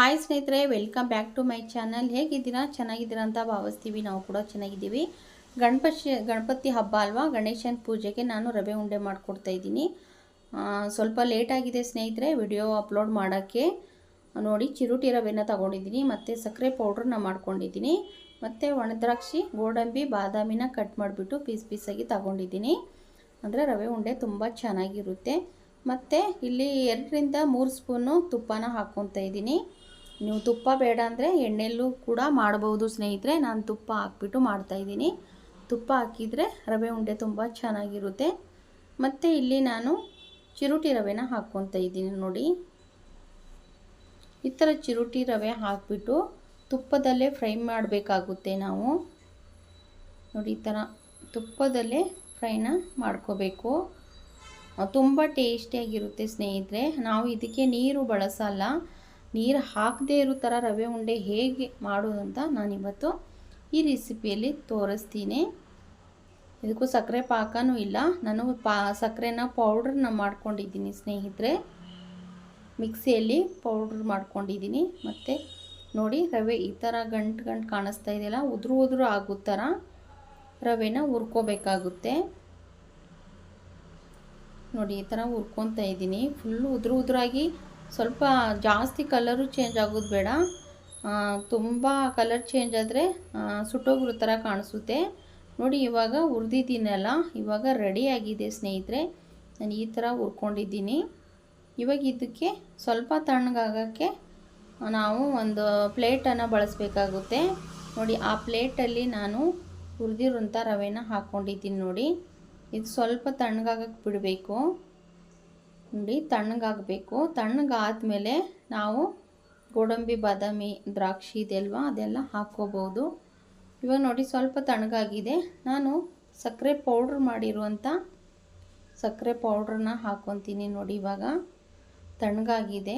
Hi ಸ್ನೇಹಿತರೆ welcome back to my channel ಹೇಗಿದ್ದೀರಾ ಚೆನ್ನಾಗಿದ್ದೀರಾ ಅಂತ ಭಾವಿಸ್ತೀವಿ. ನಾವು ಕೂಡ ಚೆನ್ನಾಗಿದ್ದೀವಿ. ಗಣಪತಿ ಗಣಪತಿ ಹಬ್ಬ ಅಲ್ವಾ? ಗಣೇಶನ ಪೂಜೆಗೆ ನಾನು ರವೆ ಉಂಡೆ ಮಾಡಿಕೊಡ್ತಾ ಇದ್ದೀನಿ. ಸ್ವಲ್ಪ ಲೇಟಾಗಿದೆ ಸ್ನೇಹಿತರೆ ವಿಡಿಯೋ ಅಪ್ಲೋಡ್ ಮಾಡೋಕ್ಕೆ. ನೋಡಿ, ಚಿರುಟಿ ರವೆನ ತಗೊಂಡಿದ್ದೀನಿ, ಮತ್ತು ಸಕ್ಕರೆ ಪೌಡ್ರನ್ನ ಮಾಡ್ಕೊಂಡಿದ್ದೀನಿ, ಮತ್ತು ಒಣದ್ರಾಕ್ಷಿ, ಗೋಡಂಬಿ, ಬಾದಾಮಿನ ಕಟ್ ಮಾಡಿಬಿಟ್ಟು ಪೀಸ್ ಪೀಸಾಗಿ ತಗೊಂಡಿದ್ದೀನಿ. ಅಂದರೆ ರವೆ ಉಂಡೆ ತುಂಬ ಚೆನ್ನಾಗಿರುತ್ತೆ. ಮತ್ತು ಇಲ್ಲಿ ಎರಡರಿಂದ ಮೂರು ಸ್ಪೂನು ತುಪ್ಪನ ಹಾಕ್ಕೊತಾ ಇದ್ದೀನಿ. ನೀವು ತುಪ್ಪ ಬೇಡ ಅಂದರೆ ಎಣ್ಣೆಲ್ಲೂ ಕೂಡ ಮಾಡ್ಬೋದು ಸ್ನೇಹಿತರೆ. ನಾನು ತುಪ್ಪ ಹಾಕ್ಬಿಟ್ಟು ಮಾಡ್ತಾಯಿದ್ದೀನಿ ತುಪ್ಪ ಹಾಕಿದರೆ ರವೆ ಉಂಡೆ ತುಂಬ ಚೆನ್ನಾಗಿರುತ್ತೆ. ಮತ್ತು ಇಲ್ಲಿ ನಾನು ಚಿರುಟಿ ರವೆನ ಹಾಕ್ಕೊತಾ ಇದ್ದೀನಿ ನೋಡಿ. ಈ ಥರ ಚಿರುಟಿ ರವೆ ಹಾಕಿಬಿಟ್ಟು ತುಪ್ಪದಲ್ಲೇ ಫ್ರೈ ಮಾಡಬೇಕಾಗುತ್ತೆ ನಾವು. ನೋಡಿ ಈ ಥರ ತುಪ್ಪದಲ್ಲೇ ಫ್ರೈನ ಮಾಡ್ಕೋಬೇಕು. ತುಂಬ ಟೇಸ್ಟಿಯಾಗಿರುತ್ತೆ ಸ್ನೇಹಿತರೆ. ನಾವು ಇದಕ್ಕೆ ನೀರು ಬಳಸಲ್ಲ. ನೀರು ಹಾಕದೇ ಇರೋ ಥರ ರವೆ ಉಂಡೆ ಹೇಗೆ ಮಾಡೋದು ಅಂತ ನಾನಿವತ್ತು ಈ ರೆಸಿಪಿಯಲ್ಲಿ ತೋರಿಸ್ತೀನಿ. ಇದಕ್ಕೂ ಸಕ್ಕರೆ ಪಾಕನೂ ಇಲ್ಲ. ನಾನು ಪಾ, ಸಕ್ಕರೆನ ಪೌಡ್ರನ್ನ ಮಾಡ್ಕೊಂಡಿದ್ದೀನಿ ಸ್ನೇಹಿತರೆ. ಮಿಕ್ಸಿಯಲ್ಲಿ ಪೌಡ್ರ್ ಮಾಡ್ಕೊಂಡಿದ್ದೀನಿ. ಮತ್ತು ನೋಡಿ ರವೆ ಈ ಥರ ಗಂಟು ಗಂಟು ಕಾಣಿಸ್ತಾ ಇದೆಯಲ್ಲ, ಉದುರು ಉದುರು ಆಗೋ ಥರ ರವೆನ ಹುರ್ಕೋಬೇಕಾಗುತ್ತೆ. ನೋಡಿ ಈ ಥರ ಹುರ್ಕೊತಾ ಇದ್ದೀನಿ ಫುಲ್ಲು ಉದುರು ಉದುರಾಗಿ ಸ್ವಲ್ಪ ಜಾಸ್ತಿ ಕಲರು ಚೇಂಜ್ ಆಗೋದು ಬೇಡ. ತುಂಬ ಕಲರ್ ಚೇಂಜ್ ಆದರೆ ಸುಟ್ಟೋಗಿರೋ ಥರ ಕಾಣಿಸುತ್ತೆ. ನೋಡಿ, ಇವಾಗ ಹುರಿದಿದ್ದೀನಲ್ಲ ಇವಾಗ ರೆಡಿ ಆಗಿದೆ ಸ್ನೇಹಿತರೆ. ನಾನು ಈ ಥರ ಹುರ್ಕೊಂಡಿದ್ದೀನಿ ಇವಾಗ ಇದಕ್ಕೆ ಸ್ವಲ್ಪ ತಣ್ಣಗಾಗೋಕ್ಕೆ ನಾವು ಒಂದು ಪ್ಲೇಟನ್ನು ಬಳಸಬೇಕಾಗುತ್ತೆ. ನೋಡಿ, ಆ ಪ್ಲೇಟಲ್ಲಿ ನಾನು ಹುರಿದಿರೋಂಥ ರವೆನ ಹಾಕ್ಕೊಂಡಿದ್ದೀನಿ ನೋಡಿ. ಇದು ಸ್ವಲ್ಪ ತಣ್ಣಗಾಗಕ್ಕೆ ಬಿಡಬೇಕು. ನೋಡಿ ತಣ್ಣಗಾಗಬೇಕು. ತಣ್ಣಗಾದ್ಮೇಲೆ ನಾವು ಗೋಡಂಬಿ, ಬಾದಾಮಿ, ದ್ರಾಕ್ಷಿ ಇದೆಲ್ವ ಅದೆಲ್ಲ ಹಾಕ್ಕೋಬೋದು. ಇವಾಗ ನೋಡಿ ಸ್ವಲ್ಪ ತಣ್ಣಗಾಗಿದೆ. ನಾನು ಸಕ್ಕರೆ ಪೌಡ್ರ್ ಮಾಡಿರುವಂಥ ಸಕ್ಕರೆ ಪೌಡ್ರನ್ನ ಹಾಕ್ಕೊತೀನಿ ನೋಡಿ ಇವಾಗ. ತಣ್ಣಗಾಗಿದೆ.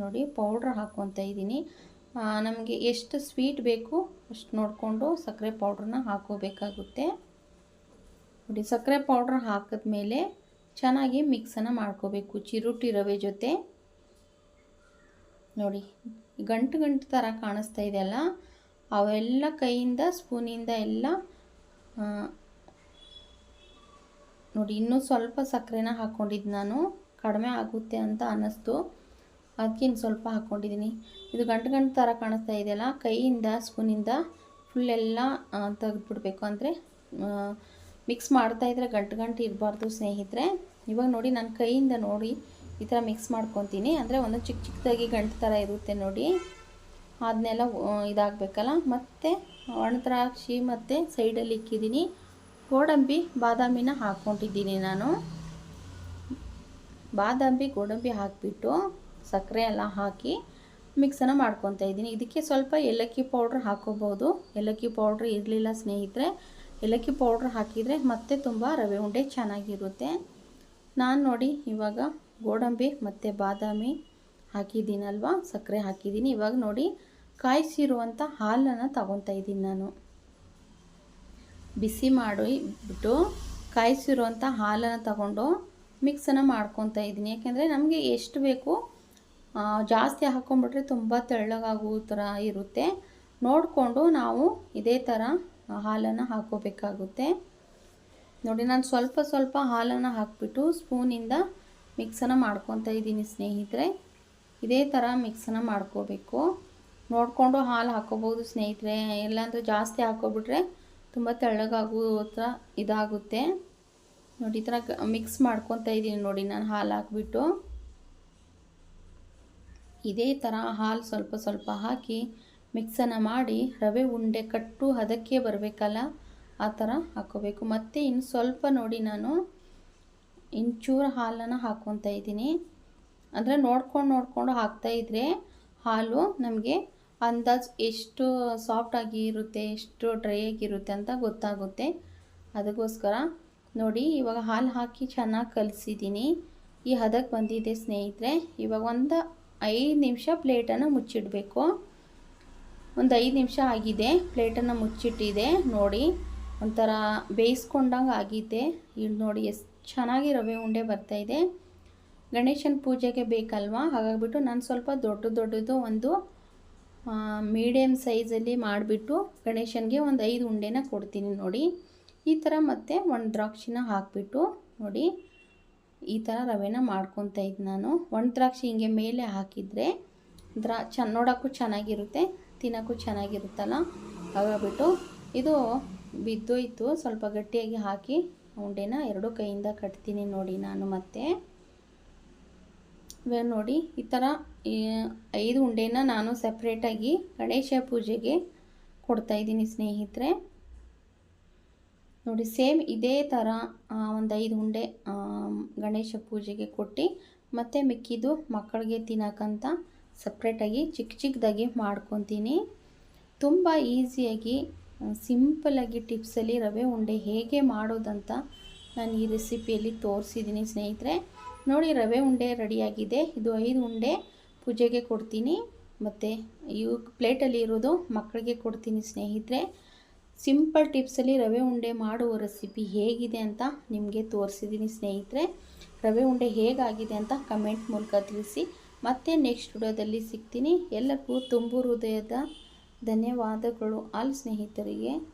ನೋಡಿ ಪೌಡ್ರ್ ಹಾಕ್ಕೊತಾ ಇದ್ದೀನಿ. ನಮಗೆ ಎಷ್ಟು ಸ್ವೀಟ್ ಬೇಕು ಅಷ್ಟು ನೋಡಿಕೊಂಡು ಸಕ್ಕರೆ ಪೌಡ್ರನ್ನ ಹಾಕೋಬೇಕಾಗುತ್ತೆ ನೋಡಿ ಸಕ್ಕರೆ ಪೌಡ್ರ್ ಹಾಕಿದ್ಮೇಲೆ ಚೆನ್ನಾಗಿ ಮಿಕ್ಸನ್ನು ಮಾಡ್ಕೋಬೇಕು. ಚಿರುಟಿ ರವೆ ಜೊತೆ. ನೋಡಿ, ಗಂಟು ಗಂಟು ಥರ ಕಾಣಿಸ್ತಾ ಇದೆಯಲ್ಲ ಅವೆಲ್ಲ ಕೈಯಿಂದ, ಸ್ಪೂನಿಂದ ಎಲ್ಲ ನೋಡಿ, ಇನ್ನೂ ಸ್ವಲ್ಪ ಸಕ್ಕರೆನ ಹಾಕ್ಕೊಂಡಿದ್ದು ನಾನು. ಕಡಿಮೆ ಆಗುತ್ತೆ ಅಂತ ಅನ್ನಿಸ್ತು. ಅದಕ್ಕೆ ಇನ್ನು ಸ್ವಲ್ಪ ಹಾಕ್ಕೊಂಡಿದ್ದೀನಿ ಇದು ಗಂಟು ಗಂಟು ಥರ ಕಾಣಿಸ್ತಾ ಇದೆಯಲ್ಲ ಕೈಯಿಂದ, ಸ್ಪೂನಿಂದ ಎಲ್ಲ ತೆಗೆದ್ಬಿಡ್ಬೇಕು. ಅಂದರೆ ಮಿಕ್ಸ್ ಮಾಡ್ತಾಯಿದ್ರೆ ಗಂಟು ಗಂಟು ಇರಬಾರ್ದು ಸ್ನೇಹಿತರೆ. ಇವಾಗ ನೋಡಿ ನನ್ನ ಕೈಯಿಂದ ನೋಡಿ ಈ ಥರ ಮಿಕ್ಸ್ ಮಾಡ್ಕೊತೀನಿ. ಅಂದರೆ ಒಂದು ಚಿಕ್ಕ ಚಿಕ್ಕದಾಗಿ ಗಂಟು ಥರ ಇರುತ್ತೆ ನೋಡಿ. ಅದನ್ನೆಲ್ಲ ಇದಾಗಬೇಕಲ್ಲ. ಮತ್ತು ಒಣದ್ರಾಕ್ಷಿ ಮತ್ತು ಸೈಡಲ್ಲಿ ಇಕ್ಕಿದ್ದೀನಿ. ಗೋಡಂಬಿ, ಬಾದಾಮಿನ ಹಾಕ್ಕೊಂಡಿದ್ದೀನಿ ನಾನು. ಬಾದಾಮಿ, ಗೋಡಂಬಿ ಹಾಕಿಬಿಟ್ಟು ಸಕ್ಕರೆ ಎಲ್ಲ ಹಾಕಿ ಮಿಕ್ಸನ್ನು ಮಾಡ್ಕೊತಾ ಇದ್ದೀನಿ. ಇದಕ್ಕೆ ಸ್ವಲ್ಪ ಏಲಕ್ಕಿ ಪೌಡ್ರ್ ಹಾಕೋಬೋದು ಏಲಕ್ಕಿ ಪೌಡ್ರ್ ಇರಲಿಲ್ಲ ಸ್ನೇಹಿತರೆ. ಏಲಕ್ಕಿ ಪೌಡ್ರ್ ಹಾಕಿದರೆ ಮತ್ತೆ ತುಂಬ ರವೆ ಉಂಡೆ ಚೆನ್ನಾಗಿರುತ್ತೆ. ನಾನು ನೋಡಿ ಇವಾಗ ಗೋಡಂಬಿ ಮತ್ತು ಬಾದಾಮಿ ಹಾಕಿದ್ದೀನಲ್ವ? ಸಕ್ಕರೆ ಹಾಕಿದ್ದೀನಿ. ಇವಾಗ ನೋಡಿ ಕಾಯಿಸಿರುವಂಥ ಹಾಲನ್ನು ತಗೊತಾ ಇದ್ದೀನಿ ನಾನು. ಬಿಸಿ ಮಾಡಿ ಬಿಟ್ಟು ಕಾಯಿಸಿರುವಂಥ ಹಾಲನ್ನು ತಗೊಂಡು ಮಿಕ್ಸನ್ನು ಮಾಡ್ಕೊತಾ ಇದ್ದೀನಿ. ಯಾಕೆಂದರೆ ನಮಗೆ ಎಷ್ಟು ಬೇಕು ಜಾಸ್ತಿ ಹಾಕ್ಕೊಂಬಿಟ್ರೆ ತುಂಬ ತೆಳ್ಳಗಾಗೋ ಥರ ಇರುತ್ತೆ. ನೋಡಿಕೊಂಡು ನಾವು ಇದೇ ಥರ ಹಾಲನ್ನು ಹಾಕೋಬೇಕಾಗುತ್ತೆ. ನೋಡಿ, ನಾನು ಸ್ವಲ್ಪ ಸ್ವಲ್ಪ ಹಾಲನ್ನು ಹಾಕಿಬಿಟ್ಟು ಸ್ಪೂನಿಂದ ಮಿಕ್ಸನ್ನು ಮಾಡ್ಕೊತಾ ಇದ್ದೀನಿ ಸ್ನೇಹಿತರೆ. ಇದೇ ಥರ ಮಿಕ್ಸನ್ನು ಮಾಡ್ಕೋಬೇಕು. ನೋಡಿಕೊಂಡು ಹಾಲು ಹಾಕೋಬೋದು ಸ್ನೇಹಿತರೆ. ಇಲ್ಲಾಂದರೆ ಜಾಸ್ತಿ ಹಾಕೋಬಿಟ್ರೆ ತುಂಬ ತೆಳ್ಳಗಾಗೋ ಥರ ಇದಾಗುತ್ತೆ. ನೋಡಿ, ಈ ಥರ ಮಿಕ್ಸ್ ಮಾಡ್ಕೊತಾ ಇದ್ದೀನಿ ನೋಡಿ, ನಾನು ಹಾಲು ಹಾಕ್ಬಿಟ್ಟು. ಇದೇ ಥರ ಹಾಲು ಸ್ವಲ್ಪ ಸ್ವಲ್ಪ ಹಾಕಿ ಮಿಕ್ಸನ್ನು ಮಾಡಿ ರವೆ ಉಂಡೆ ಕಟ್ಟು ಹದಕ್ಕೆ ಬರಬೇಕಲ್ಲ? ಆ ಥರ ಹಾಕೋಬೇಕು. ಮತ್ತು ಇನ್ನು ಸ್ವಲ್ಪ ನೋಡಿ ನಾನು ಇಂಚೂರು ಹಾಲನ್ನು ಹಾಕ್ಕೊತಾ ಇದ್ದೀನಿ. ಅಂದರೆ ನೋಡ್ಕೊಂಡು ನೋಡಿಕೊಂಡು ಹಾಕ್ತಾಯಿದ್ರೆ ಹಾಲು ನಮಗೆ ಅಂದಾಜು ಎಷ್ಟು ಸಾಫ್ಟಾಗಿ ಇರುತ್ತೆ, ಎಷ್ಟು ಡ್ರೈ ಆಗಿರುತ್ತೆ ಅಂತ ಗೊತ್ತಾಗುತ್ತೆ. ಅದಕ್ಕೋಸ್ಕರ ನೋಡಿ, ಇವಾಗ ಹಾಲು ಹಾಕಿ ಚೆನ್ನಾಗಿ ಕಲಿಸಿದ್ದೀನಿ. ಈ ಹದಕ್ಕೆ ಬಂದಿದೆ ಸ್ನೇಹಿತರೆ. ಇವಾಗ ಒಂದು ಐದು ನಿಮಿಷ ಪ್ಲೇಟನ್ನು ಮುಚ್ಚಿಡಬೇಕು. ಒಂದು ಐದು ನಿಮಿಷ ಆಗಿದೆ. ಪ್ಲೇಟನ್ನು ಮುಚ್ಚಿಟ್ಟಿದೆ. ನೋಡಿ, ಒಂಥರ ಬೇಯಿಸ್ಕೊಂಡಂಗೆ ಆಗಿದೆ. ಇಲ್ಲಿ ನೋಡಿ ಎಷ್ಟು ಚೆನ್ನಾಗಿ ರವೆ ಉಂಡೆ ಬರ್ತಾಯಿದೆ ಗಣೇಶನ ಪೂಜೆಗೆ ಬೇಕಲ್ವಾ? ಹಾಗಾಗಿಬಿಟ್ಟು ನಾನು ಸ್ವಲ್ಪ ದೊಡ್ಡ ದೊಡ್ಡದು ಒಂದು ಮೀಡಿಯಮ್ ಸೈಜಲ್ಲಿ ಮಾಡಿಬಿಟ್ಟು ಗಣೇಶನಿಗೆ ಒಂದು ಐದು ಉಂಡೆನ ಕೊಡ್ತೀನಿ ನೋಡಿ. ಈ ಥರ ಮತ್ತೆ ಒಣ ದ್ರಾಕ್ಷಿನ ಹಾಕಿಬಿಟ್ಟು ನೋಡಿ, ಈ ಥರ ರವೆನ ಮಾಡ್ಕೊತಾ ಇದ್ದು ನಾನು. ಒಣ ದ್ರಾಕ್ಷಿ ಹಿಂಗೆ ಮೇಲೆ ಹಾಕಿದರೆ ದ್ರಾ ಚೆನ್ನ ನೋಡೋಕ್ಕೂ ಚೆನ್ನಾಗಿರುತ್ತೆ. ತಿನ್ನೋಕ್ಕೂ ಚೆನ್ನಾಗಿರುತ್ತಲ್ಲ? ಹಾಗಾಗ್ಬಿಟ್ಟು ಇದು ಬಿದ್ದೋಯ್ತು. ಸ್ವಲ್ಪ ಗಟ್ಟಿಯಾಗಿ ಹಾಕಿ ಉಂಡೆನ ಎರಡು ಕೈಯಿಂದ ಕಟ್ತೀನಿ ನೋಡಿ ನಾನು ಮತ್ತೆ. ನೋಡಿ, ಈ ಥರ ಐದು ಉಂಡೆನ ನಾನು ಸಪ್ರೇಟಾಗಿ ಗಣೇಶ ಪೂಜೆಗೆ ಕೊಡ್ತಾಯಿದ್ದೀನಿ ಸ್ನೇಹಿತರೆ. ನೋಡಿ ಸೇಮ್ ಇದೇ ಥರ ಒಂದು ಐದು ಉಂಡೆ ಗಣೇಶ ಪೂಜೆಗೆ ಕೊಟ್ಟು ಮತ್ತು ಮಿಕ್ಕಿದ್ದು ಮಕ್ಕಳಿಗೆ ತಿನ್ನಕ್ಕಂತ ಸಪ್ರೇಟಾಗಿ ಚಿಕ್ಕ ಚಿಕ್ಕದಾಗಿ ಮಾಡ್ಕೊತೀನಿ. ತುಂಬ ಈಸಿಯಾಗಿ ಸಿಂಪಲಾಗಿ ಟಿಪ್ಸಲ್ಲಿ ರವೆ ಉಂಡೆ ಹೇಗೆ ಮಾಡೋದಂತ ನಾನು ಈ ರೆಸಿಪಿಯಲ್ಲಿ ತೋರಿಸಿದ್ದೀನಿ ಸ್ನೇಹಿತರೆ. ನೋಡಿ, ರವೆ ಉಂಡೆ ರೆಡಿಯಾಗಿದೆ. ಇದು ಐದು ಉಂಡೆ ಪೂಜೆಗೆ ಕೊಡ್ತೀನಿ. ಮತ್ತು ಇವು ಪ್ಲೇಟಲ್ಲಿ ಇರೋದು ಮಕ್ಕಳಿಗೆ ಕೊಡ್ತೀನಿ ಸ್ನೇಹಿತರೆ. ಸಿಂಪಲ್ ಟಿಪ್ಸಲ್ಲಿ ರವೆ ಉಂಡೆ ಮಾಡುವ ರೆಸಿಪಿ ಹೇಗಿದೆ ಅಂತ ನಿಮಗೆ ತೋರಿಸಿದ್ದೀನಿ ಸ್ನೇಹಿತರೆ. ರವೆ ಉಂಡೆ ಹೇಗಾಗಿದೆ ಅಂತ ಕಮೆಂಟ್ ಮೂಲಕ ತಿಳಿಸಿ. ಮತ್ತೆ ನೆಕ್ಸ್ಟ್ ವಿಡಿಯೋದಲ್ಲಿ ಸಿಗ್ತೀನಿ. ಎಲ್ಲರಿಗೂ ತುಂಬು ಹೃದಯದ ಧನ್ಯವಾದಗಳು. ಆಲ್ ಸ್ನೇಹಿತರಿಗೆ.